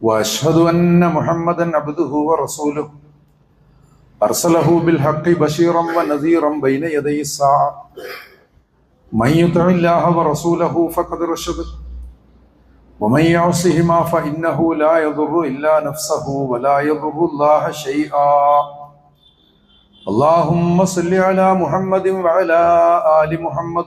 واشهد ان محمدا عبده ورسوله ارسله بالحق بشيرا ونذيرا بين يدي الساعه من يطع الله ورسوله فقد رشد ومن يعصهما فانه لا يضر الا نفسه ولا يضر الله شيئا اللهم صل على محمد وعلى ال محمد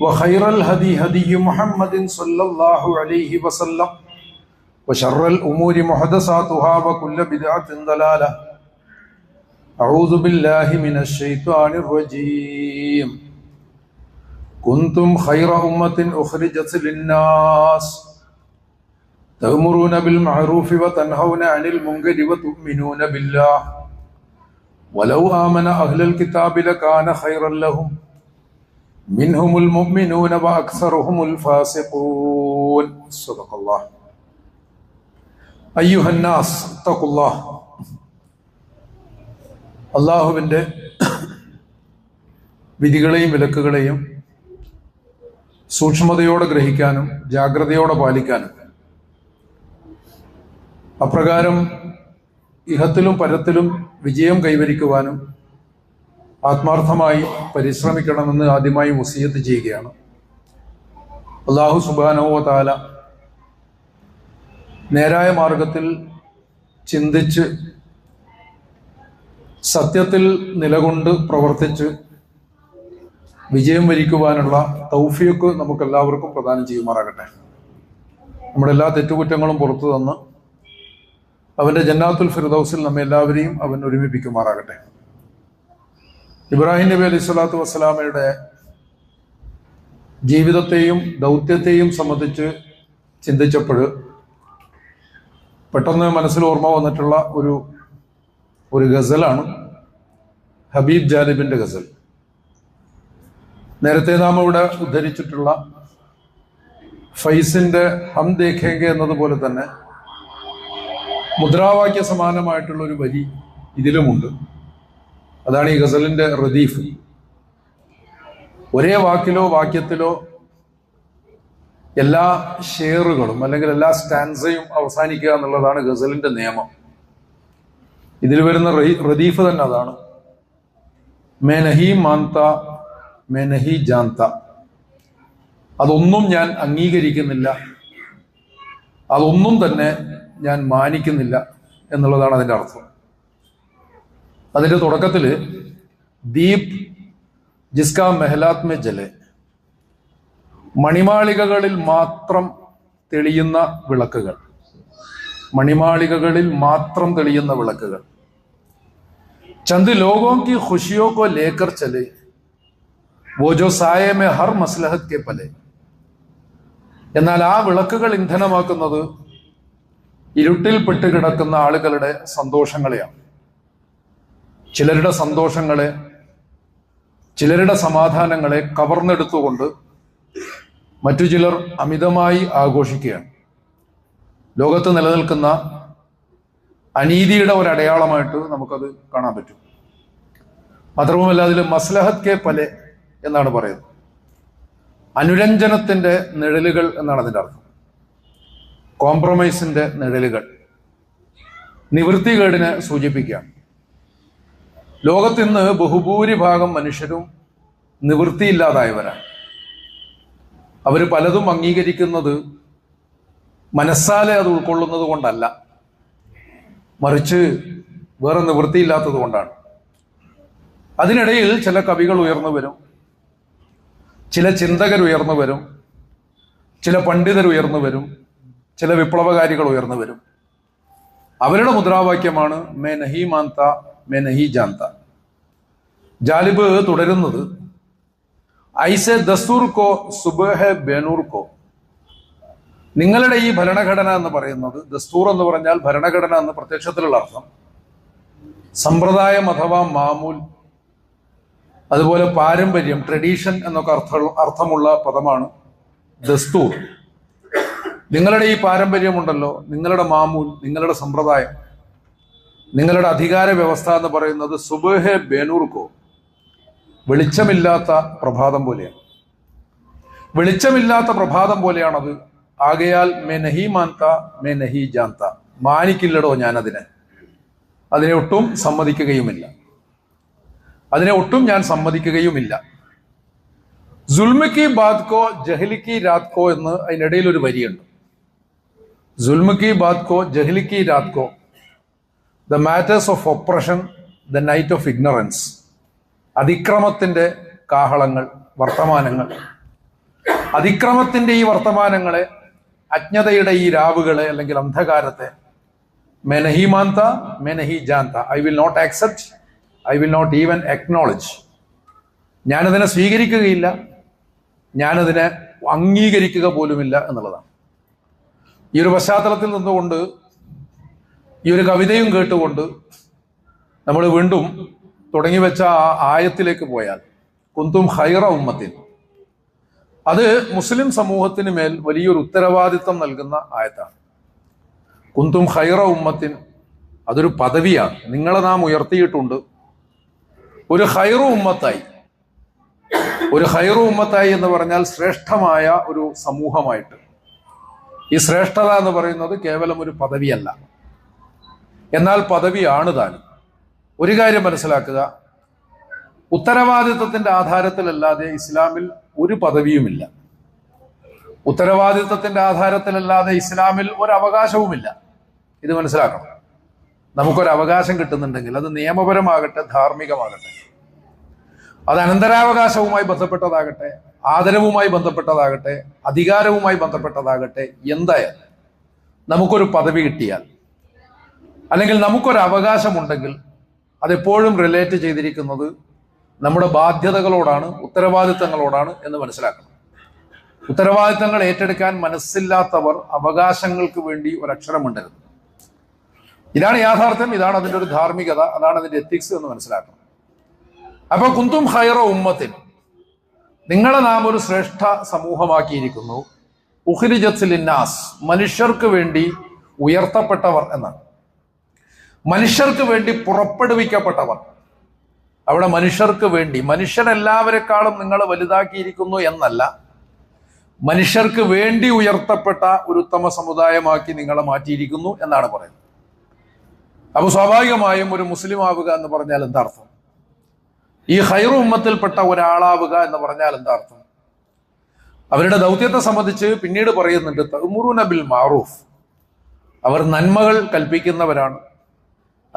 وخير الهدي هدي محمد صلى الله عليه وسلم وشر الأمور محدثاتها وكل بدعة ضلالة. أعوذ بالله من الشيطان الرجيم. كنتم خير أمة أخرجت للناس تأمرون بالمعروف وتنهون عن المنكر وتؤمنون بالله. ولو آمن أهل الكتاب لكان خيرا لهم. മിൻഹുമുൽ മുഅ്മിനൂന വഅക്സറുഹുമുൽ ഫാസിഖൂൻ. സദഖല്ലാഹ് അയ്യുഹന്നാസ് തഖുല്ലാഹ് അള്ളാഹുവിന്റെ വിധികളെയും വിലക്കുകളെയും സൂക്ഷ്മതയോടെ ഗ്രഹിക്കാനും ജാഗ്രതയോടെ പാലിക്കാനും. അപ്രകാരം ഇഹത്തിലും പരത്തിലും വിജയം കൈവരിക്കുവാനും ആത്മാർത്ഥമായി പരിശ്രമിക്കണമെന്ന് ആദ്യമായി വസീയത്ത് ചെയ്യുകയാണ്. അള്ളാഹു സുബാനോ താല നേരായ മാർഗത്തിൽ ചിന്തിച്ച് സത്യത്തിൽ നിലകൊണ്ട് പ്രവർത്തിച്ച് വിജയം വരിക്കുവാനുള്ള തൗഫിയൊക്കെ നമുക്ക് എല്ലാവർക്കും പ്രദാനം ചെയ്യുമാറാകട്ടെ. നമ്മുടെ എല്ലാ തെറ്റുകുറ്റങ്ങളും പുറത്തു തന്ന് അവന്റെ ജന്നാത്തുൽ ഫിർദൌസിൽ നമ്മെ എല്ലാവരെയും അവൻ ഒരുമിപ്പിക്കുമാറാകട്ടെ. ഇബ്രാഹിം നബി അലൈഹി സ്വലാത്തു വസ്സലാമയുടെ ജീവിതത്തെയും ദൗത്യത്തെയും സംബന്ധിച്ച് ചിന്തിച്ചപ്പോൾ പെട്ടെന്ന് മനസ്സിൽ ഓർമ്മ വന്നിട്ടുള്ള ഒരു ഒരു ഗസലാണ് ഹബീബ് ജാലിബിന്റെ ഗസൽ. നേരത്തെ നാം ഇവിടെ ഉദ്ധരിച്ചിട്ടുള്ള ഫൈസിന്റെ ഹം ദേഖേങ്ക എന്നതുപോലെ തന്നെ മുദ്രാവാക്യ സമാനമായിട്ടുള്ള ഒരു വരി ഇതിലുമുണ്ട്. അതാണ് ഈ ഗസലിന്റെ റദീഫ്. ഒരേ വാക്കിലോ വാക്യത്തിലോ എല്ലാ ഷെയറുകളും അല്ലെങ്കിൽ എല്ലാ സ്റ്റാൻസയും അവസാനിക്കുക എന്നുള്ളതാണ് ഗസലിന്റെ നിയമം. ഇതിൽ വരുന്ന റദീഫ് തന്നെ അതാണ്. മേനഹി മാന്ത മേനഹി ജാന്ത. അതൊന്നും ഞാൻ അംഗീകരിക്കുന്നില്ല. അതൊന്നും തന്നെ ഞാൻ മാനിക്കുന്നില്ല എന്നുള്ളതാണ് അതിന്റെ അർത്ഥം. അതിന്റെ തുടക്കത്തിൽ ദീപ് ജിസ്ക മെഹലാത് മെ ജലെ. മണിമാളികകളിൽ മാത്രം തെളിയുന്ന വിളക്കുകൾ. മണിമാളികകളിൽ മാത്രം തെളിയുന്ന വിളക്കുകൾ. ചന്ദ് ലോകോ കി ഖുഷിയോ കോ ലേക്കർ ചലെ. वो जो ഹർ മസ്ലഹത് കെ പലെ. എന്നാൽ ആ വിളക്കുകൾ ഇന്ധനമാക്കുന്നത് ഇരുട്ടിൽ പെട്ട് കിടക്കുന്ന ആളുകളുടെ സന്തോഷങ്ങളെയാണ്. ചിലരുടെ സന്തോഷങ്ങളെ ചിലരുടെ സമാധാനങ്ങളെ കവർന്നെടുത്തുകൊണ്ട് മറ്റു ചിലർ അമിതമായി ആഘോഷിക്കുകയാണ്. ലോകത്ത് നിലനിൽക്കുന്ന അനീതിയുടെ ഒരു അടയാളമായിട്ട് നമുക്കത് കാണാൻ പറ്റും. മാത്രവുമല്ല അതിൽ മസ്ലഹത് കെ പലെ എന്നാണ് പറയുന്നത്. അനുരഞ്ജനത്തിന്റെ നിഴലുകൾ എന്നാണ് അതിന്റെ അർത്ഥം. കോംപ്രമൈസിന്റെ നിഴലുകൾ. നിവൃത്തികേടിനെ സൂചിപ്പിക്കുകയാണ്. ലോകത്ത് ഇന്ന് ബഹുഭൂരിഭാഗം മനുഷ്യരും നിവൃത്തിയില്ലാതായവരാണ്. അവർ പലതും അംഗീകരിക്കുന്നത് മനസ്സാലെ അത് ഉൾക്കൊള്ളുന്നത് കൊണ്ടല്ല. മറിച്ച് വേറെ നിവൃത്തിയില്ലാത്തത് കൊണ്ടാണ്. അതിനിടയിൽ ചില കവികൾ ഉയർന്നു വരും. ചില ചിന്തകർ ഉയർന്നു വരും. ചില പണ്ഡിതർ ഉയർന്നു വരും. ചില വിപ്ലവകാരികൾ ഉയർന്നു വരും. അവരുടെ മുദ്രാവാക്യമാണ് മേ നഹി മാന്ത മേ നഹി ജാന്ത ജാലിബ് തുടരുന്നത് ഐസെ ദസൂർക്കോ സുബഹ ബേനൂർക്കോ നിങ്ങളുടെ ഈ ഭരണഘടന എന്ന് പറയുന്നത് ദസ്തൂർ എന്ന് പറഞ്ഞാൽ ഭരണഘടന എന്ന് പ്രത്യക്ഷത്തിലുള്ള അർത്ഥം സമ്പ്രദായം അഥവാ മാമൂൽ അതുപോലെ പാരമ്പര്യം ട്രഡീഷൻ എന്നൊക്കെ അർത്ഥ അർത്ഥമുള്ള പദമാണ് ദസ്തൂർ നിങ്ങളുടെ ഈ പാരമ്പര്യമുണ്ടല്ലോ നിങ്ങളുടെ മാമൂൽ നിങ്ങളുടെ സമ്പ്രദായം. നിങ്ങളുടെ അധികാര വ്യവസ്ഥ എന്ന് പറയുന്നത് സുബഹെ ബേനൂർക്കോ. വെളിച്ചമില്ലാത്ത പ്രഭാതം പോലെയാണ്. വെളിച്ചമില്ലാത്ത പ്രഭാതം പോലെയാണത്. ആകയാൽ മേ നഹി മാൻത മേ നഹി ജാന്ത മാനിക്കില്ലടോ ഞാനതിനെ. അതിനെ ഒട്ടും സമ്മതിക്കുകയുമില്ല. അതിനെ ഒട്ടും ഞാൻ സമ്മതിക്കുകയുമില്ല. കോ ബാദ്കോ ജഹ്ലിക്കി രാത്കോ എന്ന് അതിനിടയിൽ ഒരു വരിയുണ്ട്. ജുൽമക്കി ബാദ്കോ രാത് രാത്കോ the matters of oppression the night of ignorance അതിക്രമത്തിന്റെ കാഹളങ്ങൾ വർത്തമാനങ്ങൾ. അതിക്രമത്തിന്റെ ഈ വർത്തമാനങ്ങളെ അജ്ഞതയുടെ ഈ രാവുകളെ അല്ലെങ്കിൽ അന്ധകാരത്തെ മെനഹി മാന്ത മെനഹി ജാന്ത I will not accept I will not even acknowledge ഞാനതിനെ സ്വീകരിക്കുകയില്ല ഞാനതിനെ അംഗീകരിക്കുക പോലുമില്ല എന്നുള്ളതാണ്. ഈ ഒരു പശ്ചാത്തലത്തിൽ നിന്നുകൊണ്ട് ഈ ഒരു കവിതയും കേട്ടുകൊണ്ട് നമ്മൾ വീണ്ടും തുടങ്ങി വെച്ച ആ ആയത്തിലേക്ക് പോയാൽ കുന്തും ഹൈറ ഉമ്മത്തിൻ. അത് മുസ്ലിം സമൂഹത്തിന് മേൽ വലിയൊരു ഉത്തരവാദിത്തം നൽകുന്ന ആയത്താണ്. കുന്തും ഹൈറ ഉമ്മത്തിൻ അതൊരു പദവിയാണ്. നിങ്ങളെ നാം ഉയർത്തിയിട്ടുണ്ട്. ഒരു ഹൈറു ഉമ്മത്തായി. ഒരു ഹൈറു ഉമ്മത്തായി എന്ന് പറഞ്ഞാൽ ശ്രേഷ്ഠമായ ഒരു സമൂഹമായിട്ട്. ഈ ശ്രേഷ്ഠത എന്ന് പറയുന്നത് കേവലം ഒരു പദവിയല്ല. എന്നാൽ പദവിയാണ് താനും ഒരു കാര്യം മനസ്സിലാക്കുക. ഉത്തരവാദിത്വത്തിന്റെ ആധാരത്തിലല്ലാതെ ഇസ്ലാമിൽ ഒരു പദവിയുമില്ല. ഉത്തരവാദിത്വത്തിന്റെ ആധാരത്തിലല്ലാതെ ഇസ്ലാമിൽ ഒരു അവകാശവുമില്ല. ഇത് മനസ്സിലാക്കണം. നമുക്കൊരു അവകാശം കിട്ടുന്നുണ്ടെങ്കിൽ അത് നിയമപരമാകട്ടെ ധാർമ്മികമാകട്ടെ. അത് അനന്തരാവകാശവുമായി ബന്ധപ്പെട്ടതാകട്ടെ ആദരവുമായി ബന്ധപ്പെട്ടതാകട്ടെ അധികാരവുമായി ബന്ധപ്പെട്ടതാകട്ടെ എന്തായാലും നമുക്കൊരു പദവി കിട്ടിയാൽ അല്ലെങ്കിൽ നമുക്കൊരു അവകാശമുണ്ടെങ്കിൽ അതെപ്പോഴും റിലേറ്റ് ചെയ്തിരിക്കുന്നത് നമ്മുടെ ബാധ്യതകളോടാണ് ഉത്തരവാദിത്തങ്ങളോടാണ് എന്ന് മനസ്സിലാക്കണം. ഉത്തരവാദിത്തങ്ങൾ ഏറ്റെടുക്കാൻ മനസ്സില്ലാത്തവർ അവകാശങ്ങൾക്ക് വേണ്ടി ഒരക്ഷരം ഉണ്ടരുത് ഇതാണ് യാഥാർത്ഥ്യം ഇതാണ് അതിന്റെ ഒരു ധാർമ്മികത അതാണ് അതിന്റെ എത്തിക്സ് എന്ന് മനസ്സിലാക്കണം. അപ്പൊ കുന്തും ഹൈറ ഉമ്മത്തിൻ നിങ്ങളെ നാം ഒരു ശ്രേഷ്ഠ സമൂഹമാക്കിയിരിക്കുന്നു. ഉഹ്രിജത്ലിന്നാസ് മനുഷ്യർക്ക് വേണ്ടി ഉയർത്തപ്പെട്ടവർ എന്നാണ്. മനുഷ്യർക്ക് വേണ്ടി പുറപ്പെടുവിക്കപ്പെട്ടവർ. അവിടെ മനുഷ്യർക്ക് വേണ്ടി മനുഷ്യരെല്ലാവരെക്കാളും നിങ്ങൾ വലുതാക്കിയിരിക്കുന്നു എന്നല്ല മനുഷ്യർക്ക് വേണ്ടി ഉയർത്തപ്പെട്ട ഒരു ഉത്തമ സമുദായമാക്കി നിങ്ങളെ മാറ്റിയിരിക്കുന്നു എന്നാണ് പറയുന്നത്. അപ്പൊ സ്വാഭാവികമായും ഒരു മുസ്ലിം ആവുക എന്ന് പറഞ്ഞാൽ എന്താ അർത്ഥം? ഈ ഹൈറു ഉമ്മത്തിൽപ്പെട്ട ഒരാളാവുക എന്ന് പറഞ്ഞാൽ എന്താ അർത്ഥം? അവരുടെ ദൗത്യത്തെ സംബന്ധിച്ച് പിന്നീട് പറയുന്നുണ്ട് തഹ്മുറു നബിൽ മാറൂഫ്. അവർ നന്മകൾ കൽപ്പിക്കുന്നവരാണ്.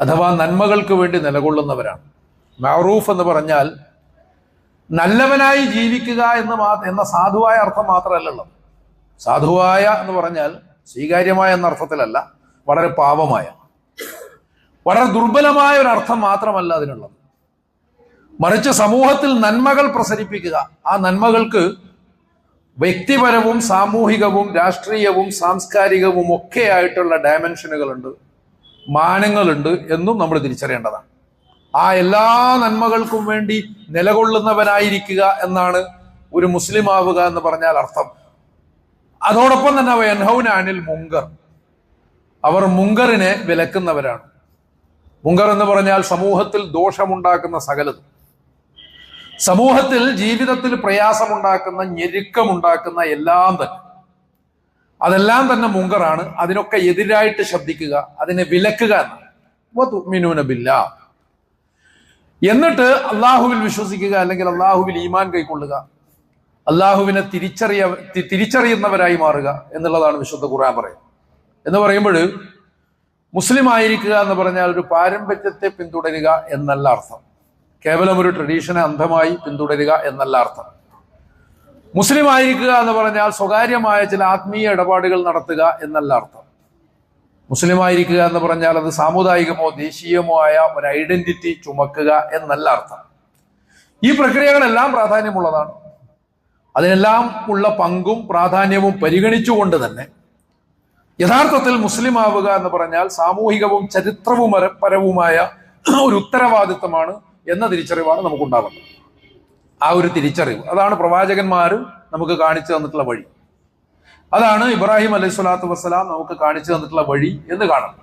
അഥവാ നന്മകൾക്ക് വേണ്ടി നിലകൊള്ളുന്നവരാണ്. മാറൂഫ് എന്ന് പറഞ്ഞാൽ നല്ലവനായി ജീവിക്കുക എന്ന് എന്ന സാധുവായ അർത്ഥം മാത്രമല്ലല്ലോ. സാധുവായ എന്ന് പറഞ്ഞാൽ സ്വീകാര്യമായ എന്ന അർത്ഥത്തിലല്ല വളരെ പാപമായ വളരെ ദുർബലമായ ഒരു അർത്ഥം മാത്രമല്ല അതിനുള്ളത്. മറിച്ച് സമൂഹത്തിൽ നന്മകൾ പ്രസരിപ്പിക്കുക. ആ നന്മകൾക്ക് വ്യക്തിപരവും സാമൂഹികവും രാഷ്ട്രീയവും സാംസ്കാരികവും ഒക്കെ ആയിട്ടുള്ള ഡയമെൻഷനുകളുണ്ട് മാനങ്ങളുണ്ട് എന്നും നമ്മൾ തിരിച്ചറിയേണ്ടതാണ്. ആ എല്ലാ നന്മകൾക്കും വേണ്ടി നിലകൊള്ളുന്നവനായിരിക്കുക എന്നാണ് ഒരു മുസ്ലിം ആവുക എന്ന് പറഞ്ഞാൽ അർത്ഥം. അതോടൊപ്പം തന്നെ വെൻഹൗനാനിൽ മുങ്കർ. അവർ മുങ്കറിനെ വിലക്കുന്നവരാണ്. മുങ്കർ എന്ന് പറഞ്ഞാൽ സമൂഹത്തിൽ ദോഷമുണ്ടാക്കുന്ന സകലതും. സമൂഹത്തിൽ ജീവിതത്തിൽ പ്രയാസമുണ്ടാക്കുന്ന ഞെരുക്കമുണ്ടാക്കുന്ന എല്ലാം തന്നെ. അതെല്ലാം തന്നെ മുങ്കറാണ്. അതിനൊക്കെ എതിരായിട്ട് ശബ്ദിക്കുക അതിനെ വിലക്കുക എന്നാണ്. എന്നിട്ട് അള്ളാഹുവിൽ വിശ്വസിക്കുക അല്ലെങ്കിൽ അള്ളാഹുവിൽ ഈമാൻ കൈക്കൊള്ളുക അള്ളാഹുവിനെ തിരിച്ചറിയ തിരിച്ചറിയുന്നവരായി മാറുക എന്നുള്ളതാണ് വിശുദ്ധ ഖുർആൻ പറയുന്നത്. എന്ന് പറയുമ്പോൾ മുസ്ലിം ആയിരിക്കുക എന്ന് പറഞ്ഞാൽ ഒരു പാരമ്പര്യത്തെ പിന്തുടരുക എന്നല്ല അർത്ഥം. കേവലം ഒരു ട്രഡീഷനെ അന്ധമായി പിന്തുടരുക എന്നല്ല അർത്ഥം. മുസ്ലിം ആയിരിക്കുക എന്ന് പറഞ്ഞാൽ സ്വകാര്യമായ ചില ആത്മീയ ഇടപാടുകൾ നടത്തുക എന്നല്ല അർത്ഥം. മുസ്ലിം ആയിരിക്കുക എന്ന് പറഞ്ഞാൽ അത് സാമുദായികമോ ദേശീയമോ ആയ ഒരു ഐഡന്റിറ്റി ചുമക്കുക എന്നല്ല അർത്ഥം. ഈ പ്രക്രിയകളെല്ലാം പ്രാധാന്യമുള്ളതാണ്. അതിനെല്ലാം ഉള്ള പങ്കും പ്രാധാന്യവും പരിഗണിച്ചുകൊണ്ട് തന്നെ യഥാർത്ഥത്തിൽ മുസ്ലിം ആവുക എന്ന് പറഞ്ഞാൽ സാമൂഹികവും ചരിത്രവും പരവുമായ ഒരു ഉത്തരവാദിത്തമാണ് എന്ന തിരിച്ചറിവാണ് നമുക്കുണ്ടാകുന്നത്. ആ ഒരു തിരിച്ചറിവ്. അതാണ് പ്രവാചകന്മാരും നമുക്ക് കാണിച്ചു തന്നിട്ടുള്ള വഴി. അതാണ് ഇബ്രാഹിം അലൈഹി സ്വലാത്തു വസ്സലാം നമുക്ക് കാണിച്ചു തന്നിട്ടുള്ള വഴി എന്ന് കാണാം.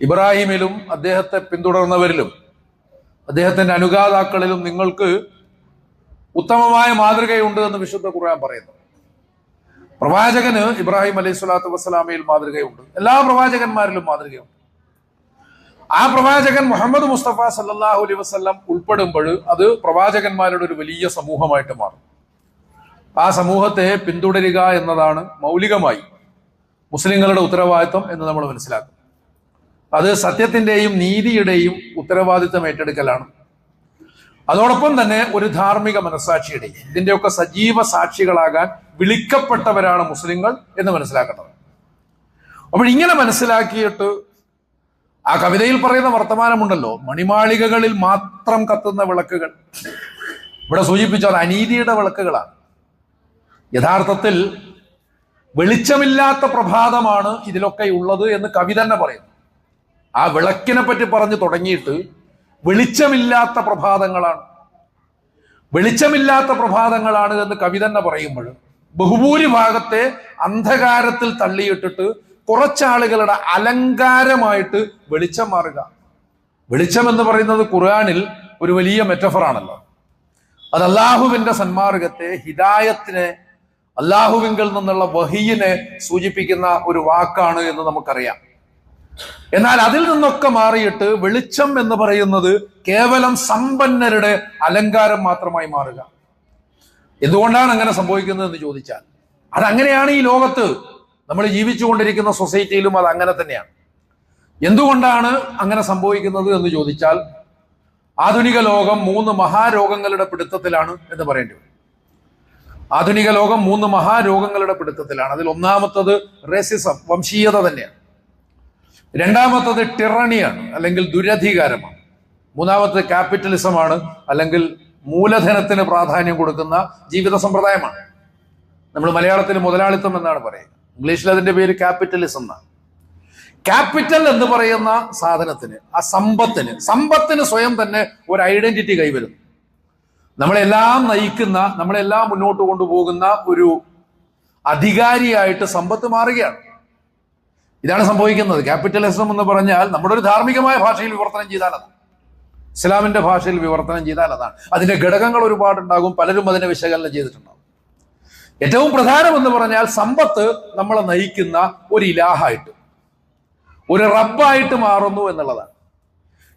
ഇബ്രാഹിമിലും അദ്ദേഹത്തെ പിന്തുടർന്നവരിലും അദ്ദേഹത്തിന്റെ അനുഗാതാക്കളിലും നിങ്ങൾക്ക് ഉത്തമമായ മാതൃകയുണ്ട് എന്ന് വിശുദ്ധ ഖുർആൻ പറയുന്നു. പ്രവാചകന് ഇബ്രാഹിം അലൈഹി സ്വലാത്തു വസ്സലാമയിൽ മാതൃകയുണ്ട്. എല്ലാ പ്രവാചകന്മാരിലും മാതൃകയുണ്ട്. ആ പ്രവാചകൻ മുഹമ്മദ് മുസ്തഫ സല്ലാഹു അലൈ വസ്ലം ഉൾപ്പെടുമ്പോൾ അത് പ്രവാചകന്മാരുടെ ഒരു വലിയ സമൂഹമായിട്ട് മാറും. ആ സമൂഹത്തെ പിന്തുടരുക എന്നതാണ് മൗലികമായി മുസ്ലിങ്ങളുടെ ഉത്തരവാദിത്വം എന്ന് നമ്മൾ മനസ്സിലാക്കും. അത് സത്യത്തിന്റെയും നീതിയുടെയും ഉത്തരവാദിത്വം ഏറ്റെടുക്കലാണ്. അതോടൊപ്പം തന്നെ ഒരു ധാർമ്മിക മനസ്സാക്ഷിയുടെയും ഇതിന്റെയൊക്കെ സജീവ സാക്ഷികളാകാൻ വിളിക്കപ്പെട്ടവരാണ് മുസ്ലിങ്ങൾ എന്ന് മനസ്സിലാക്കേണ്ടത് അപ്പോൾ ഇങ്ങനെ മനസ്സിലാക്കിയിട്ട് ആ കവിതയിൽ പറയുന്ന വർത്തമാനമുണ്ടല്ലോ മണിമാളികകളിൽ മാത്രം കത്തുന്ന വിളക്കുകൾ. ഇവിടെ സൂചിപ്പിച്ചത് അനീതിയുടെ വിളക്കുകളാണ്. യഥാർത്ഥത്തിൽ വെളിച്ചമില്ലാത്ത പ്രഭാതമാണ് ഇതിലൊക്കെ ഉള്ളത് എന്ന് കവി തന്നെ പറയുന്നു. ആ വിളക്കിനെ പറ്റി പറഞ്ഞു തുടങ്ങിയിട്ട് വെളിച്ചമില്ലാത്ത പ്രഭാതങ്ങളാണ്. വെളിച്ചമില്ലാത്ത പ്രഭാതങ്ങളാണ് എന്ന് കവി തന്നെ പറയുമ്പോൾ ബഹുഭൂരിഭാഗത്തെ അന്ധകാരത്തിൽ തള്ളിയിട്ടിട്ട് കുറച്ചാളുകളുടെ അലങ്കാരമായിട്ട് വെളിച്ചം മാറുക. വെളിച്ചം എന്ന് പറയുന്നത് ഖുർആാനിൽ ഒരു വലിയ മെറ്റഫറാണല്ലോ അത് അള്ളാഹുവിന്റെ സന്മാർഗത്തെ ഹിദായത്തിനെ അള്ളാഹുവിങ്കിൽ നിന്നുള്ള വഹിയിനെ സൂചിപ്പിക്കുന്ന ഒരു വാക്കാണ് എന്ന് നമുക്കറിയാം. എന്നാൽ അതിൽ നിന്നൊക്കെ മാറിയിട്ട് വെളിച്ചം എന്ന് പറയുന്നത് കേവലം സമ്പന്നരുടെ അലങ്കാരം മാത്രമായി മാറുക. എന്തുകൊണ്ടാണ് അങ്ങനെ സംഭവിക്കുന്നത് എന്ന് ചോദിച്ചാൽ അതങ്ങനെയാണ് ഈ ലോകത്ത് നമ്മൾ ജീവിച്ചുകൊണ്ടിരിക്കുന്ന സൊസൈറ്റിയിലും അത് അങ്ങനെ തന്നെയാണ്. എന്തുകൊണ്ടാണ് അങ്ങനെ സംഭവിക്കുന്നത് എന്ന് ചോദിച്ചാൽ ആധുനിക ലോകം മൂന്ന് മഹാരോഗങ്ങളുടെ പിടുത്തത്തിലാണ് എന്ന് പറയേണ്ടി വരും. ആധുനിക ലോകം മൂന്ന് മഹാരോഗങ്ങളുടെ പിടുത്തത്തിലാണ്. അതിൽ ഒന്നാമത്തത് റേസിസം വംശീയത തന്നെയാണ്. രണ്ടാമത്തത് ടിറണിയാണ് അല്ലെങ്കിൽ ദുരധികാരമാണ്. മൂന്നാമത്തത് ക്യാപിറ്റലിസമാണ് അല്ലെങ്കിൽ മൂലധനത്തിന് പ്രാധാന്യം കൊടുക്കുന്ന ജീവിത സമ്പ്രദായമാണ്. നമ്മൾ മലയാളത്തിൽ മുതലാളിത്തം എന്നാണ് പറയുക. ഇംഗ്ലീഷിൽ അതിന്റെ പേര് ക്യാപിറ്റലിസം എന്നാണ്. ക്യാപിറ്റൽ എന്ന് പറയുന്ന സാധനത്തിന് ആ സമ്പത്തിന് സമ്പത്തിന് സ്വയം തന്നെ ഒരു ഐഡന്റിറ്റി കൈവരുന്നു നമ്മളെല്ലാം നയിക്കുന്ന നമ്മളെല്ലാം മുന്നോട്ട് കൊണ്ടുപോകുന്ന ഒരു അധികാരിയായിട്ട് സമ്പത്ത് മാറുകയാണ്. ഇതാണ് സംഭവിക്കുന്നത്. ക്യാപിറ്റലിസം എന്ന് പറഞ്ഞാൽ നമ്മുടെ ഒരു ധാർമ്മികമായ ഭാഷയിൽ വിവർത്തനം ചെയ്താൽ അതാണ്. ഇസ്ലാമിന്റെ ഭാഷയിൽ വിവർത്തനം ചെയ്താൽ അതാണ്. അതിന്റെ ഘടകങ്ങൾ ഒരുപാടുണ്ടാകും. പലരും അതിനെ വിശകലനം ചെയ്തിട്ടുണ്ടാകും ഏറ്റവും പ്രധാനം എന്ന് പറഞ്ഞാൽ സമ്പത്ത് നമ്മളെ നയിക്കുന്ന ഒരു ഇലാഹായിട്ട് ഒരു റബ്ബായിട്ട് മാറുന്നു എന്നുള്ളതാണ്.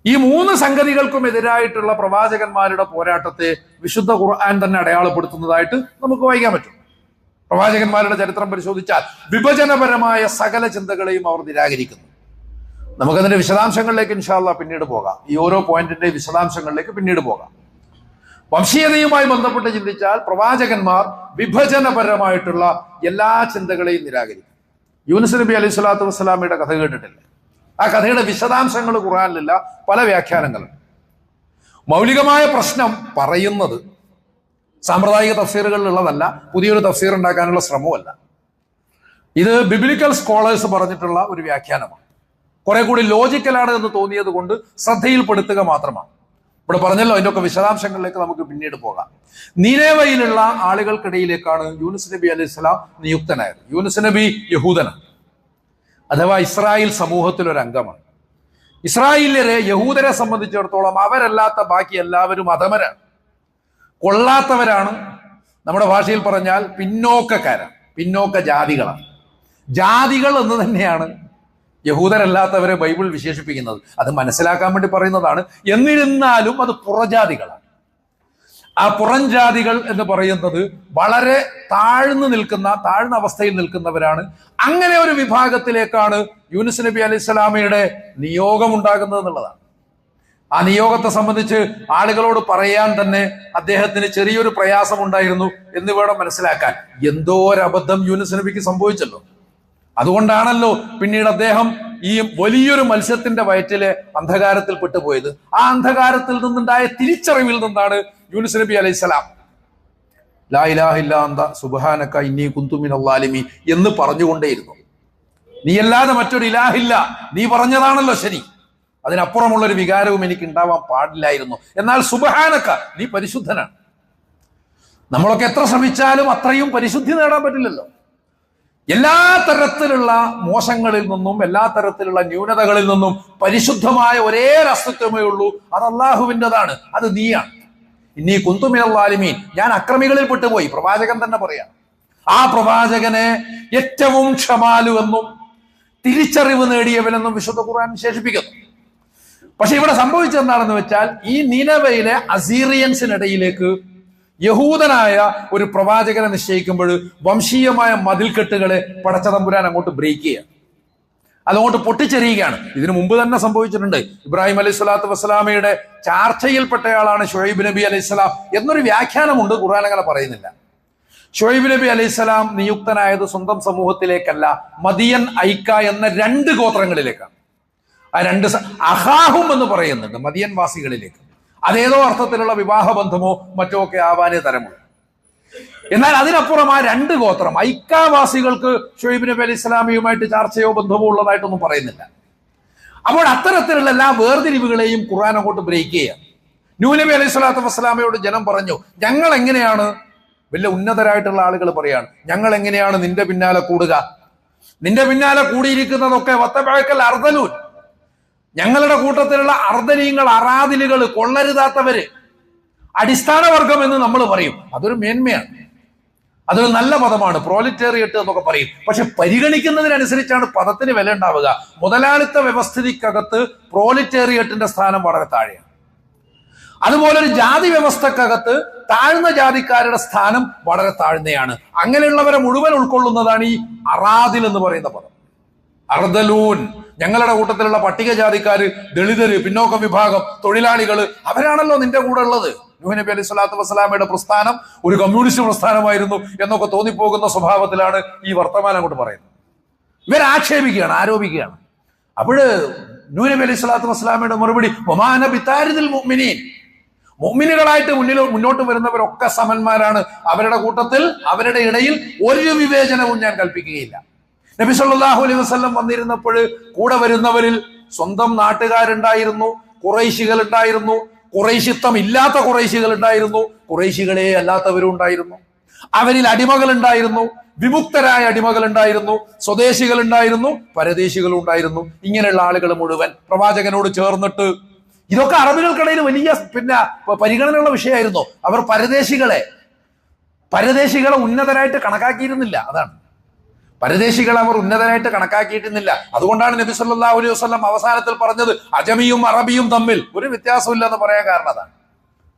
ഈ മൂന്ന് സംഗതികൾക്കും എതിരായിട്ടുള്ള പ്രവാചകന്മാരുടെ പോരാട്ടത്തെ വിശുദ്ധ ഖുർആൻ തന്നെ അടയാളപ്പെടുത്തുന്നതായിട്ട് നമുക്ക് വായിക്കാൻ പറ്റും. പ്രവാചകന്മാരുടെ ചരിത്രം പരിശോധിച്ചാൽ വിഭജനപരമായ സകല ചിന്തകളെയും അവർ നിരാകരിക്കുന്നു. നമുക്കതിന്റെ വിശദാംശങ്ങളിലേക്ക് ഇൻഷാല്ല പിന്നീട് പോകാം. ഈ ഓരോ പോയിന്റിന്റെ വിശദാംശങ്ങളിലേക്ക് പിന്നീട് പോകാം. വംശീയതയുമായി ബന്ധപ്പെട്ട് ചിന്തിച്ചാൽ പ്രവാചകന്മാർ വിഭജനപരമായിട്ടുള്ള എല്ലാ ചിന്തകളെയും നിരാകരിക്കും. യൂനുസ് നബി അലൈഹി സ്വലാത്തു വസ്സലാമയുടെ കഥ കേട്ടിട്ടില്ല? ആ കഥയുടെ വിശദാംശങ്ങൾ ഖുറാനിലില്ല പല വ്യാഖ്യാനങ്ങളുണ്ട്. മൗലികമായ പ്രശ്നം പറയുന്നത് സാമ്പ്രദായിക തഫ്സീറുകളിലുള്ളതല്ല പുതിയൊരു തഫ്സീർ ഉണ്ടാക്കാനുള്ള ശ്രമവുമല്ല. ഇത് ബിബിലിക്കൽ സ്കോളേഴ്സ് പറഞ്ഞിട്ടുള്ള ഒരു വ്യാഖ്യാനമാണ്. കുറെ കൂടി ലോജിക്കലാണ് എന്ന് തോന്നിയത് കൊണ്ട് ശ്രദ്ധയിൽപ്പെടുത്തുക മാത്രമാണ്. ഇവിടെ പറഞ്ഞല്ലോ അതിന്റെയൊക്കെ വിശദാംശങ്ങളിലേക്ക് നമുക്ക് പിന്നീട് പോകാം. നീനേവയിലുള്ള ആളുകൾക്കിടയിലേക്കാണ് യൂനുസ് നബി അലൈഹി സ്വലാം നിയുക്തനായത്. യൂനുസ് നബി യഹൂദന അഥവാ ഇസ്രായേൽ സമൂഹത്തിലൊരു അംഗമാണ്. ഇസ്രായേലിലെ യഹൂദരെ സംബന്ധിച്ചിടത്തോളം അവരല്ലാത്ത ബാക്കി എല്ലാവരും അധമരാണ്. കൊള്ളാത്തവരാണ്. നമ്മുടെ ഭാഷയിൽ പറഞ്ഞാൽ പിന്നോക്കക്കാരാണ്. പിന്നോക്ക ജാതികളാണ്. ജാതികൾ എന്ന് തന്നെയാണ് യഹൂദരല്ലാത്തവരെ ബൈബിൾ വിശേഷിപ്പിക്കുന്നത്. അത് മനസ്സിലാക്കാൻ വേണ്ടി പറയുന്നതാണ്. എന്നിരുന്നാലും അത് പുറജാതികളാണ്. ആ പുറംജാതികൾ എന്ന് പറയുന്നത് വളരെ താഴ്ന്നു നിൽക്കുന്ന താഴ്ന്ന അവസ്ഥയിൽ നിൽക്കുന്നവരാണ്. അങ്ങനെ ഒരു വിഭാഗത്തിലേക്കാണ് യൂനുസ് നബി അലൈഹി സ്വലാമയുടെ നിയോഗം ഉണ്ടാകുന്നത് എന്നുള്ളതാണ്. ആ നിയോഗത്തെ സംബന്ധിച്ച് ആളുകളോട് പറയാൻ തന്നെ അദ്ദേഹത്തിന് ചെറിയൊരു പ്രയാസമുണ്ടായിരുന്നു എന്ന് വേണം മനസ്സിലാക്കാൻ. എന്തോ ഒരു അബദ്ധം യൂനുസ് നബിക്ക് സംഭവിച്ചല്ലോ. അതുകൊണ്ടാണല്ലോ പിന്നീട് അദ്ദേഹം ഈ വലിയൊരു മത്സ്യത്തിന്റെ വയറ്റിലെ അന്ധകാരത്തിൽ പെട്ടുപോയത്. ആ അന്ധകാരത്തിൽ നിന്നുണ്ടായ തിരിച്ചറിവിൽ നിന്നാണ് യൂനുസ് നബി അലൈഹി സ്വലാം. ഇലാഹ സുബാനക്ക ഇന്നി കുന്തു മിനൽ ളാലിമീൻ എന്ന് പറഞ്ഞുകൊണ്ടേയിരുന്നു. നീ അല്ലാതെ മറ്റൊരു ഇലാഹില്ല നീ പറഞ്ഞതാണല്ലോ ശരി. അതിനപ്പുറമുള്ള ഒരു വികാരവും എനിക്ക് ഉണ്ടാവാൻ പാടില്ലായിരുന്നു. എന്നാൽ സുബഹാനക്ക നീ പരിശുദ്ധനാണ്. നമ്മളൊക്കെ എത്ര ശ്രമിച്ചാലും അത്രയും പരിശുദ്ധി നേടാൻ പറ്റില്ലല്ലോ. എല്ലാ തരത്തിലുള്ള മോശങ്ങളിൽ നിന്നും എല്ലാ തരത്തിലുള്ള ന്യൂനതകളിൽ നിന്നും പരിശുദ്ധമായ ഒരേ അസ്തിത്വമേ ഉള്ളൂ. അത് അള്ളാഹുവിന്റെതാണ്. അത് നീയാണ്. ഇനി കുന്തുമിനല്ലാലിമീൻ ഞാൻ അക്രമികളിൽ പെട്ടുപോയി. പ്രവാചകൻ തന്നെ പറയാം. ആ പ്രവാചകനെ ഏറ്റവും ക്ഷമാലു എന്നും തിരിച്ചറിവ് നേടിയവനെന്നും വിശുദ്ധ ഖുർആൻ വിശേഷിപ്പിക്കുന്നു. പക്ഷെ ഇവിടെ സംഭവിച്ചെന്താണെന്ന് വെച്ചാൽ ഈ നിലവയിലെ അസീറിയൻസിനിടയിലേക്ക് യഹൂദനായ ഒരു പ്രവാചകനെ നിശ്ചയിക്കുമ്പോൾ വംശീയമായ മതിൽക്കെട്ടുകളെ പടച്ചതമ്പുരാൻ അങ്ങോട്ട് ബ്രേക്ക് ചെയ്യുക. അതങ്ങോട്ട് പൊട്ടിച്ചെറിയുകയാണ്. ഇതിനു മുമ്പ് തന്നെ സംഭവിച്ചിട്ടുണ്ട്. ഇബ്രാഹിം അലൈഹി സ്വലാത്തു വസ്സലാമയുടെ ചാർച്ചയിൽപ്പെട്ടയാളാണ് ഷുഹൈബ് നബി അലൈഹി സ്വലാം എന്നൊരു വ്യാഖ്യാനമുണ്ട് ഖുർആൻ അങ്ങനെ പറയുന്നില്ല. ഷുഹൈബ് നബി അലൈഹി സ്വലാം നിയുക്തനായത് സ്വന്തം സമൂഹത്തിലേക്കല്ല മദിയൻ ഐക്ക എന്ന രണ്ട് ഗോത്രങ്ങളിലേക്കാണ്. ആ രണ്ട് അഹാഹും എന്ന് പറയുന്നുണ്ട് മദിയൻ വാസികളിലേക്ക്. അതേതോ അർത്ഥത്തിലുള്ള വിവാഹബന്ധമോ മറ്റോ ഒക്കെ ആവാനേ തരമുള്ളൂ. എന്നാൽ അതിനപ്പുറം ആ രണ്ട് ഗോത്രം ഐക്കാവാസികൾക്ക് ഷുഹൈബ് നബി അലി ഇസ്ലാമിയുമായിട്ട് ചർച്ചയോ ബന്ധമോ ഉള്ളതായിട്ടൊന്നും പറയുന്നില്ല. അപ്പോൾ അത്തരത്തിലുള്ള എല്ലാ വേർതിരിവുകളെയും ഖുർആൻ അങ്ങോട്ട് ബ്രേക്ക് ചെയ്യാം. ന്യൂനബി നബി അലൈഹി സ്വലാത്തു വസ്സലാമയോട് ജനം പറഞ്ഞു ഞങ്ങൾ എങ്ങനെയാണ് വലിയ ഉന്നതരായിട്ടുള്ള ആളുകൾ പറയാണ് ഞങ്ങൾ എങ്ങനെയാണ് നിന്റെ പിന്നാലെ കൂടുക? നിന്റെ പിന്നാലെ കൂടിയിരിക്കുന്നതൊക്കെ വത്തപ്പഴക്കൽ അർദ്ധലൂൻ ഞങ്ങളുടെ കൂട്ടത്തിലുള്ള അർദ്ധനീയങ്ങൾ അറാതിലുകൾ കൊള്ളരുതാത്തവര്. അടിസ്ഥാന വർഗം എന്ന് നമ്മൾ പറയും. അതൊരു മേന്മയാണ്. അതൊരു നല്ല പദമാണ്. പ്രോലിറ്റേറിയറ്റ് എന്നൊക്കെ പറയും. പക്ഷെ പരിഗണിക്കുന്നതിനനുസരിച്ചാണ് പദത്തിന് വില ഉണ്ടാവുക. മുതലാളിത്ത വ്യവസ്ഥിതിക്കകത്ത് പ്രോലിറ്റേറിയറ്റിന്റെ സ്ഥാനം വളരെ താഴെയാണ്. അതുപോലെ ഒരു ജാതി വ്യവസ്ഥക്കകത്ത് താഴ്ന്ന ജാതിക്കാരുടെ സ്ഥാനം വളരെ താഴ്ന്നയാണ്. അങ്ങനെയുള്ളവരെ മുഴുവൻ ഉൾക്കൊള്ളുന്നതാണ് ഈ അറാദിൽ എന്ന് പറയുന്ന പദം. അർദലൂൻ. ഞങ്ങളുടെ കൂട്ടത്തിലുള്ള പട്ടികജാതിക്കാര് ദളിതര് പിന്നോക്ക വിഭാഗം തൊഴിലാളികൾ അവരാണല്ലോ നിന്റെ കൂടെ ഉള്ളത്. നൂഹ് നബി അലൈഹി സ്വലാത്തു വസ്സലാമയുടെ പ്രസ്ഥാനം ഒരു കമ്മ്യൂണിസ്റ്റ് പ്രസ്ഥാനമായിരുന്നു എന്നൊക്കെ തോന്നിപ്പോകുന്ന സ്വഭാവത്തിലാണ് ഈ വർത്തമാനം അങ്ങോട്ട് പറയുന്നത്. ഇവർ ആക്ഷേപിക്കുകയാണ് ആരോപിക്കുകയാണ്. അപ്പോഴ് നൂ നബി അലൈഹി സ്വലാത്തു വസ്സലാമയുടെ മറുപടി ഒമാന ബിത്താരിദിൽ മുഅ്മിനീൻ. മുഅ്മിനുകളായിട്ട് മുന്നിൽ മുന്നോട്ട് വരുന്നവരൊക്കെ സമന്മാരാണ്. അവരുടെ കൂട്ടത്തിൽ അവരുടെ ഇടയിൽ ഒരു വിവേചനവും ഞാൻ കൽപ്പിക്കുകയില്ല. നബി സല്ലാഹു അലൈഹി വസല്ലം വന്നിരുന്നപ്പോൾ കൂടെ വരുന്നവരിൽ സ്വന്തം നാട്ടുകാരുണ്ടായിരുന്നു കുറേശികൾ ഉണ്ടായിരുന്നു കുറേശിത്വം ഇല്ലാത്ത കുറേശികൾ ഉണ്ടായിരുന്നു കുറേശികളെ അല്ലാത്തവരും ഉണ്ടായിരുന്നു. അവരിൽ അടിമകൾ ഉണ്ടായിരുന്നു വിമുക്തരായ അടിമകൾ ഉണ്ടായിരുന്നു സ്വദേശികൾ ഉണ്ടായിരുന്നു. പരദേശികൾ ഉണ്ടായിരുന്നു ഇങ്ങനെയുള്ള ആളുകൾ മുഴുവൻ പ്രവാചകനോട് ചേർന്നിട്ട് ഇതൊക്കെ അറബികൾക്കിടയിൽ വലിയ പിന്നെ പരിഗണനയുള്ള വിഷയമായിരുന്നു. അവർ പരദേശികളെ പരദേശികളെ ഉന്നതരായിട്ട് കണക്കാക്കിയിരുന്നില്ല. അതാണ്. പരദേശികളെ അവർ ഉന്നതനായിട്ട് കണക്കാക്കിയിരുന്നില്ല അതുകൊണ്ടാണ് നബി സല്ലാ അലൈഹി വസ്ലം അവസാനത്തിൽ പറഞ്ഞത് അജമിയും അറബിയും തമ്മിൽ ഒരു വ്യത്യാസമില്ല എന്ന് പറയാൻ കാരണം അതാണ്.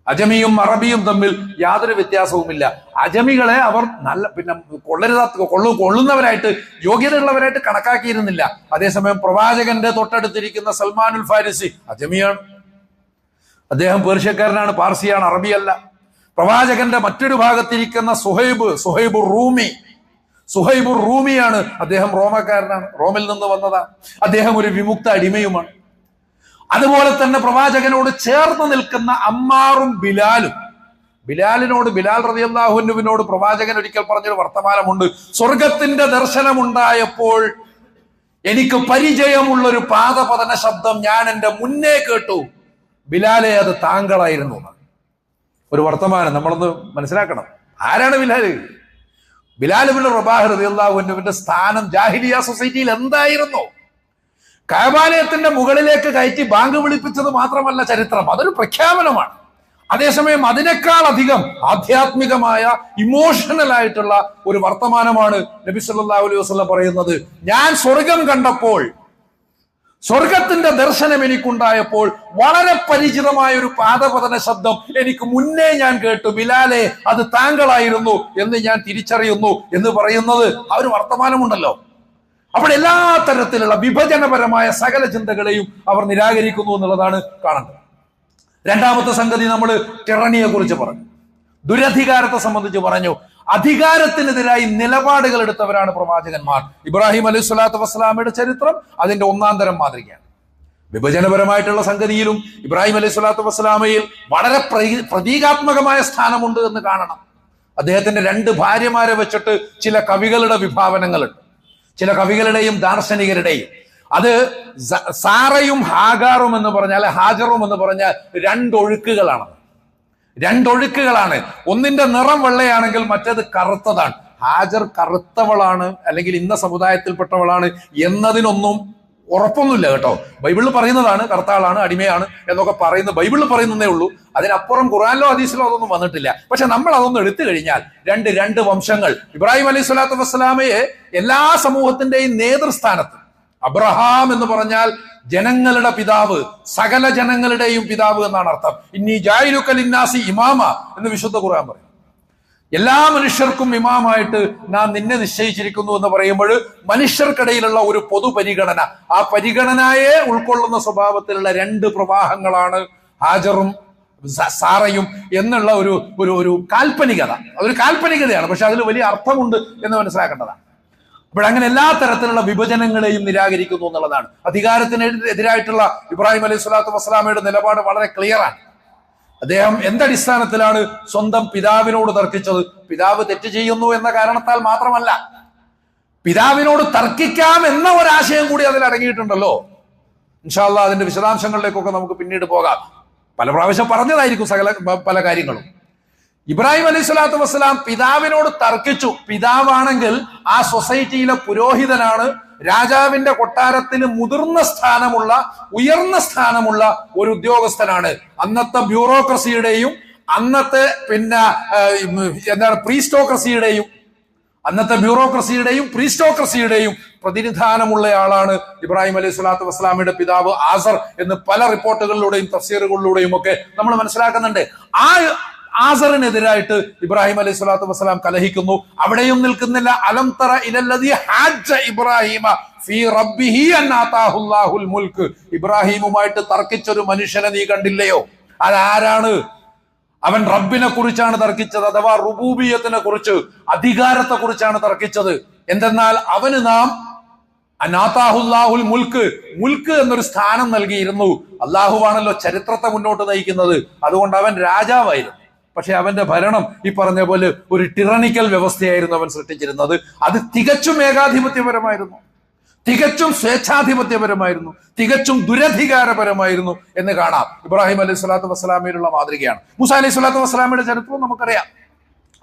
അജമിയും അറബിയും തമ്മിൽ യാതൊരു വ്യത്യാസവുമില്ല. അജമികളെ അവർ നല്ല പിന്നെ കൊള്ളരുതാത്ത കൊള്ളു കൊള്ളുന്നവരായിട്ട് യോഗ്യതയുള്ളവരായിട്ട് കണക്കാക്കിയിരുന്നില്ല. അതേസമയം പ്രവാചകന്റെ തൊട്ടടുത്തിരിക്കുന്ന സൽമാനുൽ ഫാരിസി അജമിയാണ്. അദ്ദേഹം പേർഷ്യക്കാരനാണ് പാർസിയാണ് അറബിയല്ല. പ്രവാചകന്റെ മറ്റൊരു ഭാഗത്തിരിക്കുന്ന സുഹൈബ് സുഹൈബ് റൂമി സുഹൈബുർ റൂമിയാണ്. അദ്ദേഹം റോമക്കാരനാണ്. റോമിൽ നിന്ന് വന്നതാണ്. അദ്ദേഹം ഒരു വിമുക്ത അടിമയുമാണ്. അതുപോലെ തന്നെ പ്രവാചകനോട് ചേർന്ന് നിൽക്കുന്ന അമ്മാറും ബിലാലും. ബിലാലിനോട് ബിലാൽ റതിയല്ലാഹുവിനോട് പ്രവാചകൻ ഒരിക്കൽ പറഞ്ഞൊരു വർത്തമാനമുണ്ട്. സ്വർഗത്തിന്റെ ദർശനമുണ്ടായപ്പോൾ എനിക്ക് പരിചയമുള്ളൊരു പാദപതന ശബ്ദം ഞാൻ എന്റെ മുന്നേ കേട്ടു. ബിലാലെ അത് താങ്കളായിരുന്നു ഒരു വർത്തമാനം നമ്മളൊന്ന് മനസ്സിലാക്കണം. ആരാണ് ബിലാൽ? ബിലാലുബിൻ റബാഹ് റതിയല്ലാഹുവിന്റെ സ്ഥാനം ജാഹിലിയ സൊസൈറ്റിയിൽ എന്തായിരുന്നു? കൈബാലയത്തിന്റെ മുകളിലേക്ക് കയറ്റി ബാങ്ക് വിളിപ്പിച്ചത് മാത്രമല്ല ചരിത്രം അതൊരു പ്രഖ്യാപനമാണ്. അതേസമയം അതിനേക്കാൾ അധികം ആധ്യാത്മികമായ ഇമോഷണൽ ആയിട്ടുള്ള ഒരു വർത്തമാനമാണ് നബി സല്ലല്ലാഹു അലൈഹി വസല്ലം പറയുന്നത്. ഞാൻ സ്വർഗം കണ്ടപ്പോൾ സ്വർഗത്തിന്റെ ദർശനം എനിക്കുണ്ടായപ്പോൾ വളരെ പരിചിതമായ ഒരു പാദപതന ശബ്ദം എനിക്ക് മുന്നേ ഞാൻ കേട്ടു. ബിലാലെ അത് താങ്കളായിരുന്നു എന്ന് ഞാൻ തിരിച്ചറിയുന്നു എന്ന് പറയുന്നത് ആ ഒരു വർത്തമാനമുണ്ടല്ലോ. അവിടെ എല്ലാ തരത്തിലുള്ള വിഭജനപരമായ സകല ചിന്തകളെയും അവർ നിരാകരിക്കുന്നു എന്നുള്ളതാണ് കാണേണ്ടത്. രണ്ടാമത്തെ സംഗതി നമ്മൾ ടിറണിയെ കുറിച്ച് പറഞ്ഞു. ദുരധികാരത്തെ സംബന്ധിച്ച് പറഞ്ഞു. അധികാരത്തിനെതിരായി നിലപാടുകൾ എടുത്തവരാണ് പ്രവാചകന്മാർ. ഇബ്രാഹിം അലൈഹി സ്വലാത്തു വസ്സലാമയുടെ ചരിത്രം അതിന്റെ ഒന്നാം തരം മാതൃകയാണ്. വിഭജനപരമായിട്ടുള്ള സംഗതിയിലും ഇബ്രാഹിം അലൈഹി സ്വലാത്തു വസ്സലാമയിൽ വളരെ പ്രതി- പ്രതീകാത്മകമായ സ്ഥാനമുണ്ട് എന്ന് കാണണം. അദ്ദേഹത്തിന്റെ രണ്ട് ഭാര്യമാരെ വെച്ചിട്ട് ചില കവികളുടെ വിഭാവനങ്ങളുണ്ട്. ചില കവികളുടെയും ദാർശനികരുടെയും. അത് സാറയും ഹാഗാറും എന്ന് പറഞ്ഞാൽ ഹാജറും എന്ന് പറഞ്ഞാൽ രണ്ടൊഴുക്കുകളാണ്. രണ്ടൊഴുക്കുകളാണ്. ഒന്നിന്റെ നിറം വെള്ളയാണെങ്കിൽ മറ്റേത് കറുത്തതാണ്. ഹാജർ കറുത്തവളാണ് അല്ലെങ്കിൽ ഇന്ന സമുദായത്തിൽപ്പെട്ടവളാണ് എന്നതിനൊന്നും ഉറപ്പൊന്നുമില്ല കേട്ടോ. ബൈബിളിൽ പറയുന്നതാണ് കർത്താളാണ് അടിമയാണ് എന്നൊക്കെ പറയുന്നത് ബൈബിളിൽ പറയുന്നതേ ഉള്ളൂ. അതിനപ്പുറം ഖുറാനിലോ ഹദീസിലോ അതൊന്നും വന്നിട്ടില്ല. പക്ഷെ നമ്മൾ അതൊന്നും എടുത്തു കഴിഞ്ഞാൽ രണ്ട് രണ്ട് വംശങ്ങൾ. ഇബ്രാഹിം അലൈഹി സ്വലാത്തു വസ്സലാമയെ എല്ലാ സമൂഹത്തിന്റെയും നേതൃസ്ഥാനത്ത് അബ്രഹാം എന്ന് പറഞ്ഞാൽ ജനങ്ങളുടെ പിതാവ് സകല ജനങ്ങളുടെയും പിതാവ് എന്നാണ് അർത്ഥം. ഇനി ജായിലുക്കലിന്നാസി ഇമാമ എന്ന് വിശുദ്ധ ഖുർആൻ പറയും. എല്ലാ മനുഷ്യർക്കും ഇമാമായിട്ട് ഞാൻ നിന്നെ നിശ്ചയിച്ചിരിക്കുന്നു എന്ന് പറയുമ്പോൾ മനുഷ്യർക്കിടയിലുള്ള ഒരു പൊതു പരിഗണന ആ പരിഗണനയെ ഉൾക്കൊള്ളുന്ന സ്വഭാവത്തിലുള്ള രണ്ട് പ്രവാഹങ്ങളാണ് ഹാജറും സാറയും എന്നുള്ള ഒരു ഒരു ഒരു കാൽപ്പനികത. അതൊരു കാൽപ്പനികതയാണ്. പക്ഷെ അതിൽ വലിയ അർത്ഥമുണ്ട് എന്ന് മനസ്സിലാക്കേണ്ടതാണ്. അപ്പോഴങ്ങനെ എല്ലാ തരത്തിലുള്ള വിഭജനങ്ങളെയും നിരാകരിക്കുന്നു എന്നുള്ളതാണ്. അധികാരത്തിന് എതിരായിട്ടുള്ള ഇബ്രാഹിം അലൈഹി സ്വലാത്തു വസ്സലാമയുടെ നിലപാട് വളരെ ക്ലിയറാണ് അദ്ദേഹം എന്തടിസ്ഥാനത്തിലാണ് സ്വന്തം പിതാവിനോട് തർക്കിച്ചത്? പിതാവ് തെറ്റ് ചെയ്യുന്നു എന്ന കാരണത്താൽ മാത്രമല്ല. പിതാവിനോട് തർക്കിക്കാം എന്ന ഒരാശയം കൂടി അതിൽ അടങ്ങിയിട്ടുണ്ടല്ലോ. ഇൻഷാല്ല അതിന്റെ വിശദാംശങ്ങളിലേക്കൊക്കെ നമുക്ക് പിന്നീട് പോകാം. പല പ്രാവശ്യം പറഞ്ഞതായിരിക്കും സകല പല കാര്യങ്ങളും. ഇബ്രാഹിം അലൈഹി സ്വലാത്തു വസ്സലാം പിതാവിനോട് തർക്കിച്ചു. പിതാവാണെങ്കിൽ ആ സൊസൈറ്റിയിലെ പുരോഹിതനാണ്. രാജാവിന്റെ കൊട്ടാരത്തിന് മുതിർന്ന സ്ഥാനമുള്ള ഉയർന്ന സ്ഥാനമുള്ള ഒരു ഉദ്യോഗസ്ഥനാണ്. അന്നത്തെ ബ്യൂറോക്രസിയുടെയും അന്നത്തെ പിന്നെ എന്താണ് പ്രീസ്റ്റോക്രസിയുടെയും അന്നത്തെ ബ്യൂറോക്രസിയുടെയും പ്രീസ്റ്റോക്രസിയുടെയും പ്രതിനിധാനമുള്ള ആളാണ് ഇബ്രാഹിം അലൈഹി സ്വലാത്തു വസ്സലാമിയുടെ പിതാവ് ആസർ എന്ന് പല റിപ്പോർട്ടുകളിലൂടെയും തഫ്സീറുകളിലൂടെയും ഒക്കെ നമ്മൾ മനസ്സിലാക്കുന്നുണ്ട്. ആ ആസറിനെതിരായിട്ട് ഇബ്രാഹിം അലൈഹി സ്വലാത്തു വസ്സലാം കലഹിക്കുന്നു. അവിടെയും നിൽക്കുന്നില്ല. അലം തറ ഇലല്ലതി ഹാജ ഇബ്രാഹിമ ഫീ റബ്ബിഹി അന്നാതാഹുല്ലാഹുൽ മുൽക്ക് ഇബ്രാഹിമുമായിട്ട് തർക്കിച്ചൊരു മനുഷ്യനെ നീ കണ്ടില്ലയോ? അതാരാണ്? അവൻ റബ്ബിനെ കുറിച്ചാണ് തർക്കിച്ചത് അഥവാ റുബൂബിയത്തിനെ കുറിച്ച് അധികാരത്തെ കുറിച്ചാണ് തർക്കിച്ചത്. എന്തെന്നാൽ അവന് നാം അനാത്താഹുല്ലാഹുൽ മുൽക്ക് മുൽക്ക് എന്നൊരു സ്ഥാനം നൽകിയിരുന്നു. അള്ളാഹുവാണല്ലോ ചരിത്രത്തെ മുന്നോട്ട് നയിക്കുന്നത്. അതുകൊണ്ട് അവൻ രാജാവായിരുന്നു. പക്ഷെ അവന്റെ ഭരണം ഈ പറഞ്ഞ പോലെ ഒരു ടിറണിക്കൽ വ്യവസ്ഥയായിരുന്നു അവൻ സൃഷ്ടിച്ചിരുന്നത്. അത് തികച്ചും ഏകാധിപത്യപരമായിരുന്നു. തികച്ചും സ്വേച്ഛാധിപത്യപരമായിരുന്നു. തികച്ചും ദുരധികാരപരമായിരുന്നു എന്ന് കാണാം. ഇബ്രാഹിം അലൈഹി സ്വലാത്തു വസ്സലാമയിലുള്ള മാതൃകയാണ്. മുസ അലൈഹി സ്വലാത്തു വസ്സലാമയുടെ ചരിത്രവും നമുക്കറിയാം.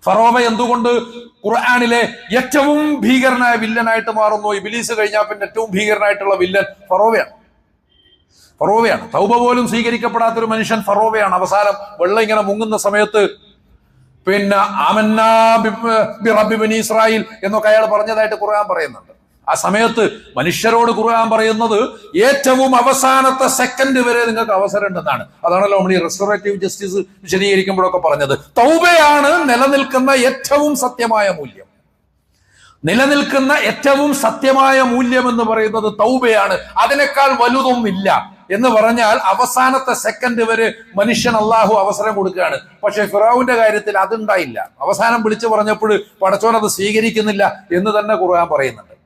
ഫറോവ എന്തുകൊണ്ട് ഖുർആാനിലെ ഏറ്റവും ഭീകരനായ വില്ലനായിട്ട് മാറുന്നു? ഇബിലീസ് കഴിഞ്ഞാൽ പിന്നെ ഏറ്റവും ഭീകരനായിട്ടുള്ള വില്ലൻ ഫറോവയാണ്. ഫറോവയാണ്. തൗബ പോലും സ്വീകരിക്കപ്പെടാത്ത ഒരു മനുഷ്യൻ ഫറോവയാണ്. അവസാനം വെള്ളം ഇങ്ങനെ മുങ്ങുന്ന സമയത്ത് പിന്നെ ബനി ഇസ്രായേൽ എന്നൊക്കെ അയാൾ പറഞ്ഞതായിട്ട് ഖുർആൻ പറയുന്നുണ്ട്. ആ സമയത്ത് മനുഷ്യരോട് ഖുർആൻ പറയുന്നത് ഏറ്റവും അവസാനത്തെ സെക്കൻഡ് വരെ നിങ്ങൾക്ക് അവസരം ഉണ്ടെന്നാണ് അതാണല്ലോ നമ്മൾ ഈ റെസ്റ്റോറേറ്റീവ് ജസ്റ്റിസ് വിശദീകരിക്കുമ്പോഴൊക്കെ പറഞ്ഞത്. തൗബയാണ് നിലനിൽക്കുന്ന ഏറ്റവും സത്യമായ മൂല്യം. നിലനിൽക്കുന്ന ഏറ്റവും സത്യമായ മൂല്യം എന്ന് പറയുന്നത് തൗബയാണ്. അതിനേക്കാൾ വലുതൊന്നില്ല എന്ന് പറഞ്ഞാൽ അവസാനത്തെ സെക്കൻഡ് വരെ മനുഷ്യൻ അള്ളാഹു അവസരം കൊടുക്കുകയാണ്. പക്ഷെ ഫിറാവുന്റെ കാര്യത്തിൽ അതുണ്ടായില്ല. അവസാനം വിളിച്ചു പറഞ്ഞപ്പോൾ പടച്ചോൻ അത് സ്വീകരിക്കുന്നില്ല എന്ന് തന്നെ ഖുർആൻ പറയുന്നുണ്ട്.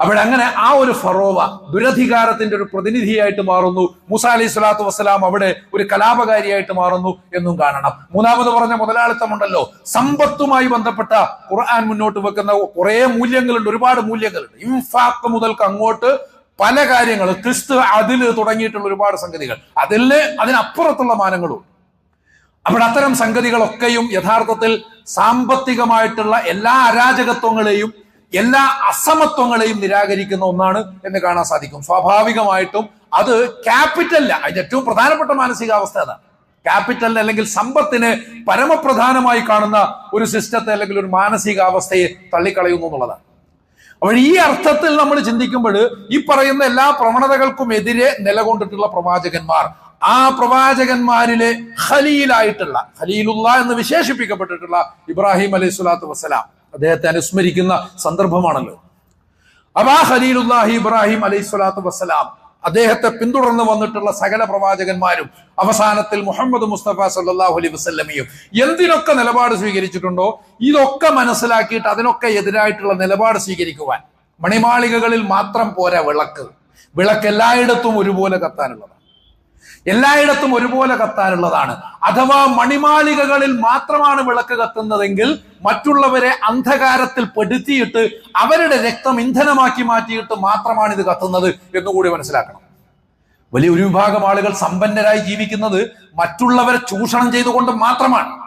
അവിടെ അങ്ങനെ ആ ഒരു ഫറോവ ദുരധികാരത്തിന്റെ ഒരു പ്രതിനിധിയായിട്ട് മാറുന്നു. മൂസ അലൈഹി സ്വലാത്തു വസ്സലാം അവിടെ ഒരു കലാപകാരിയായിട്ട് മാറുന്നു എന്നും കാണണം. മൂന്നാമത് പറഞ്ഞ മുതലാളിത്തമുണ്ടല്ലോ സമ്പത്തുമായി ബന്ധപ്പെട്ട ഖുർആൻ മുന്നോട്ട് വെക്കുന്ന കുറേ മൂല്യങ്ങളുണ്ട്. ഒരുപാട് മൂല്യങ്ങളുണ്ട്. ഇൻഫാക്ട് മുതൽക്ക് അങ്ങോട്ട് പല കാര്യങ്ങൾ ക്രിസ്തു അതിൽ തുടങ്ങിയിട്ടുള്ള ഒരുപാട് സംഗതികൾ. അതിൽ അതിനപ്പുറത്തുള്ള മാനങ്ങളും. അപ്പോൾ അത്തരം സംഗതികളൊക്കെയും യഥാർത്ഥത്തിൽ സാമ്പത്തികമായിട്ടുള്ള എല്ലാ അരാജകത്വങ്ങളെയും എല്ലാ അസമത്വങ്ങളെയും നിരാകരിക്കുന്ന ഒന്നാണ് എന്ന് കാണാൻ സാധിക്കും. സ്വാഭാവികമായിട്ടും അത് ക്യാപിറ്റലില്ല അതിന്റെ ഏറ്റവും പ്രധാനപ്പെട്ട മാനസികാവസ്ഥ അതാണ് ക്യാപിറ്റൽ അല്ലെങ്കിൽ സമ്പത്തിനെ പരമപ്രധാനമായി കാണുന്ന ഒരു സിസ്റ്റത്തെ അല്ലെങ്കിൽ ഒരു മാനസികാവസ്ഥയെ തള്ളിക്കളയുന്നു എന്നുള്ളതാണ്. അപ്പോൾ ഈ അർത്ഥത്തിൽ നമ്മൾ ചിന്തിക്കുമ്പോൾ ഈ പറയുന്ന എല്ലാ പ്രവണതകൾക്കും എതിരെ നിലകൊണ്ടിട്ടുള്ള പ്രവാചകന്മാർ ആ പ്രവാചകന്മാരിലെ ഖലീലായിട്ടുള്ള ഖലീലുള്ള എന്ന് വിശേഷിപ്പിക്കപ്പെട്ടിട്ടുള്ള ഇബ്രാഹിം അലൈഹി സ്വലാത്തു വസ്സലാം അദ്ദേഹത്തെ അനുസ്മരിക്കുന്ന സന്ദർഭമാണല്ലോ. അപ്പൊ ആ ഖലീലുല്ലാഹി ഇബ്രാഹിം അലൈഹി സ്വലാത്തു വസ്സലാം അദ്ദേഹത്തെ പിന്തുടർന്ന് വന്നിട്ടുള്ള സകല പ്രവാചകന്മാരും അവസാനത്തിൽ മുഹമ്മദ് മുസ്തഫ സല്ലാഹു അലൈ വസ്ല്ലമയും എന്തിനൊക്കെ നിലപാട് സ്വീകരിച്ചിട്ടുണ്ടോ? ഇതൊക്കെ മനസ്സിലാക്കിയിട്ട് അതിനൊക്കെ എതിരായിട്ടുള്ള നിലപാട് സ്വീകരിക്കുവാൻ മണിമാളികകളിൽ മാത്രം പോരാ വിളക്ക്. വിളക്ക് എല്ലായിടത്തും ഒരുപോലെ കത്താനുള്ളതാണ്. എല്ലായിടത്തും ഒരുപോലെ കത്താനുള്ളതാണ്. അഥവാ മണിമാളികകളിൽ മാത്രമാണ് വിളക്ക് കത്തുന്നതെങ്കിൽ മറ്റുള്ളവരെ അന്ധകാരത്തിൽ പെടുത്തിയിട്ട് അവരുടെ രക്തം ഇന്ധനമാക്കി മാറ്റിയിട്ട് മാത്രമാണ് ഇത് കത്തുന്നത് എന്നുകൂടി മനസ്സിലാക്കണം. വലിയ ഒരു വിഭാഗം ആളുകൾ സമ്പന്നരായി ജീവിക്കുന്നത് മറ്റുള്ളവരെ ചൂഷണം ചെയ്തുകൊണ്ട് മാത്രമാണ്.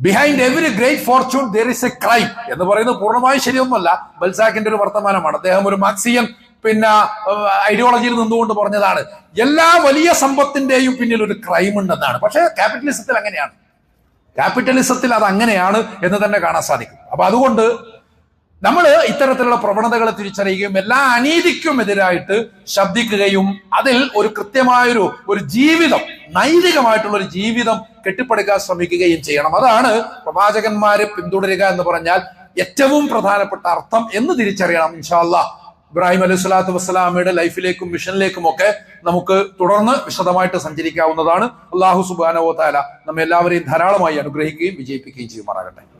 Behind every great fortune there is a crime എന്ന് പറയുന്നത് പൂർണമായും ശരിയൊന്നുമല്ല. ബൽസാക്കിന്റെ ഒരു വർത്തമാനമാണ്. അദ്ദേഹം ഒരു മാർക്സിയൻ പിന്നെ ഐഡിയോളജിയിൽ നിന്നുകൊണ്ട് പറഞ്ഞതാണ് എല്ലാ വലിയ സമ്പത്തിന്റെയും പിന്നിൽ ഒരു ക്രൈം ഉണ്ടെന്നാണ്. പക്ഷേ ക്യാപിറ്റലിസത്തിൽ അങ്ങനെയാണ്. ക്യാപിറ്റലിസത്തിൽ അത് അങ്ങനെയാണ് എന്ന് തന്നെ കാണാൻ സാധിക്കും. അപ്പൊ അതുകൊണ്ട് നമ്മൾ ഇത്തരത്തിലുള്ള പ്രവണതകളെ തിരിച്ചറിയുകയും എല്ലാ അനീതിക്കും എതിരായിട്ട് ശബ്ദിക്കുകയും അതിൽ ഒരു കൃത്യമായൊരു ഒരു ജീവിതം നൈതികമായിട്ടുള്ള ഒരു ജീവിതം കെട്ടിപ്പടുക്കാൻ ശ്രമിക്കുകയും ചെയ്യണം. അതാണ് പ്രവാചകന്മാരെ പിന്തുടരുക എന്ന് പറഞ്ഞാൽ ഏറ്റവും പ്രധാനപ്പെട്ട അർത്ഥം എന്ന് തിരിച്ചറിയണം ഇൻഷാല്ല ഇബ്രാഹിം അലൈഹി സ്വലാത്തു വസ്സലാമയുടെ ലൈഫിലേക്കും മിഷനിലേക്കും ഒക്കെ നമുക്ക് തുടർന്ന് വിശദമായിട്ട് സഞ്ചരിക്കാവുന്നതാണ്. അള്ളാഹു സുബാനോ താല നമ്മെ എല്ലാവരെയും ധാരാളമായി അനുഗ്രഹിക്കുകയും വിജയിപ്പിക്കുകയും ചെയ്യുമാറാകട്ടെ.